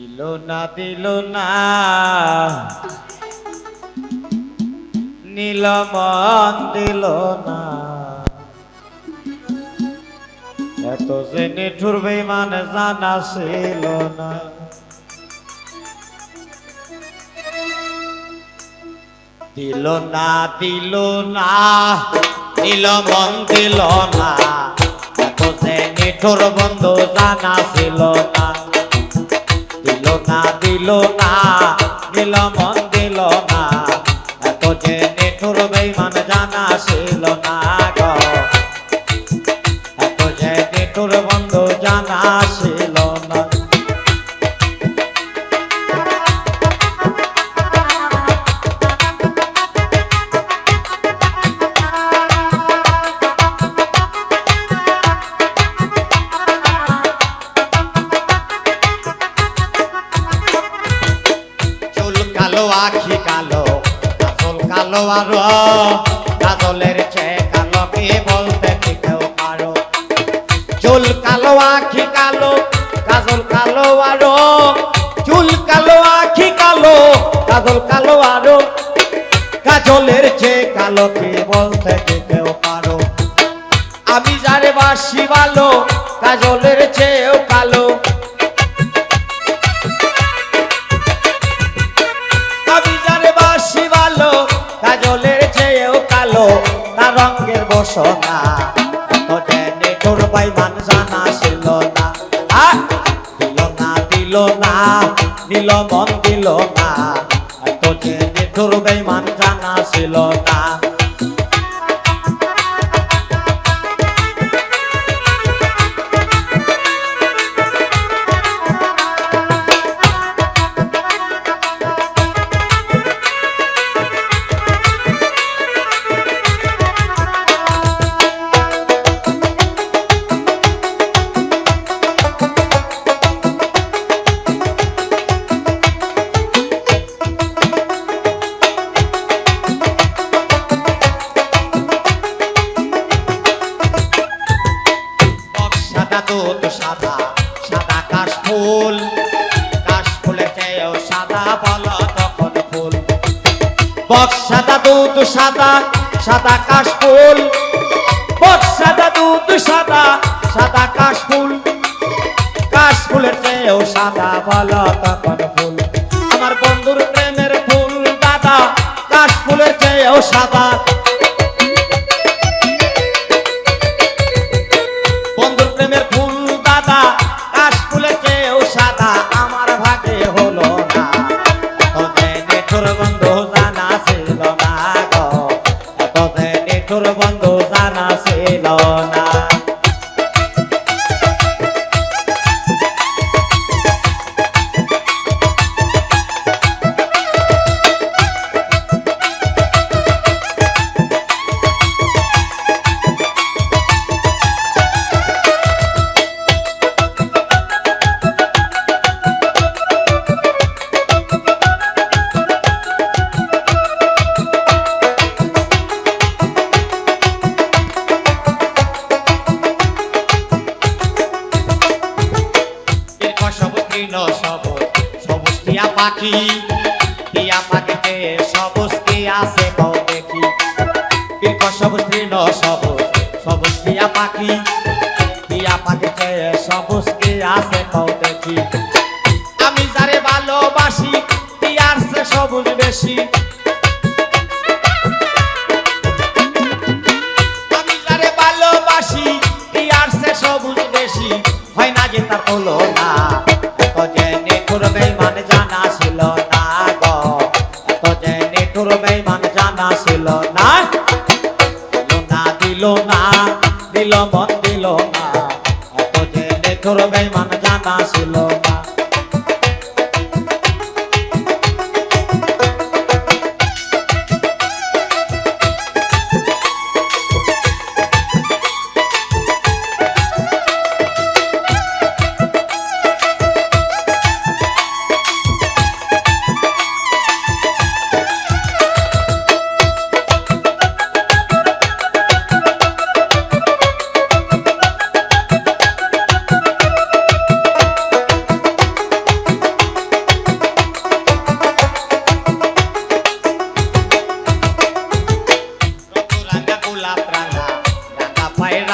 দিল না দিল না। নীলমন দিল না। এত যে নিঠুর বেমান জানা ছিল না। দিল না দিল না। নীলমন দিল না। এত যে নিঠুর বন্ধু জানা ছিল না। দিল না দিল মন দিল না। এত যে নিঠুর বেমান জানা ছিল না। কালো আখি কালো, কাজল কালো আরও, কাজলের চেয়ে কালো কি বলতে কেউ পারো? চুল কালো আখি কালো, কাজল কালো আরও, চুল কালো আখি কালো, কাজল কালো আরও, কাজলের চেয়ে কালো কি বলতে কেউ পারো? আমি যারে বাসি ভালো, কাজলের চেয়েও রঙের বসনা। তো জেনে তোর ভাই মান জানা ছিল না! দিল না দিল না, দিল মন দিল না। তো জেনে তোর ভাই জানা ছিল না। ফুল। কাশ ফুলের চেয়েও সাদা বলো, তখন ফুল। বক্স সাদা, দুধ সাদা সাদা কাশ ফুল। বক্স সাদা, দুধ সাদা সাদা কাশ ফুল। কাশ ফুলের চেয়েও সাদা বলো, তখন ফুল। আমার বন্ধুর প্রেমের ফুল, দাদা, কাশ ফুলের চেয়েও সাদা। বন্ধু জানা ছিল না। সবুজ সবুজ টিয়া পাখি। টিয়া পাখিতে সবুজ কি আছে, কও দেখি। দীর্ঘ সবুজ সবুজ টিয়া পাখি। টিয়া পাখিতে সবুজ কি আছে, কও দেখি। আমি যারে ভালোবাসি, টিয়ার সে সবুজ বেশি। ভালোবাসি, টিয়ার সে সবুজ বেশি। হয় না যে তার হলো না। বেইমান জানা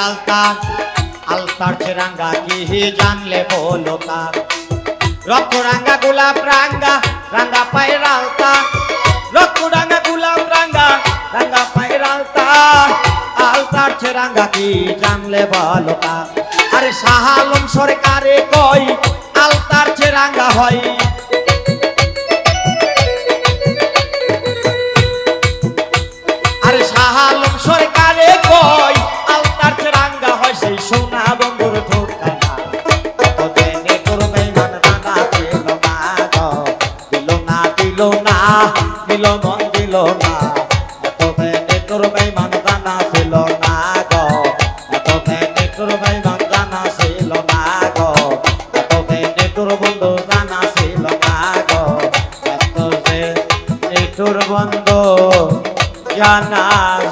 ছিল না রাঙ্গা কি জানলে বলো তার রক্ত রাঙ্গা গোলাপ রাঙ্গা রাঙ্গা পায়ের আলতা। রক্ত রাঙ্গা গোলাপ রাঙ্গা রাঙ্গা পায়ের আলতা। আলতার চে রাঙ্গা কি জানলে বলো তার আরে সাহালম সরকারে কই আলতার চে রাঙ্গা হয়? তোদেনে করবে মান রাঙা ছিল না গো। তোদেনে করবে মান জানা ছিল না গো। তোদেনে তোর বন্ধু জানা ছিল না গো। এত যে তোর বন্ধু জানা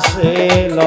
ছিল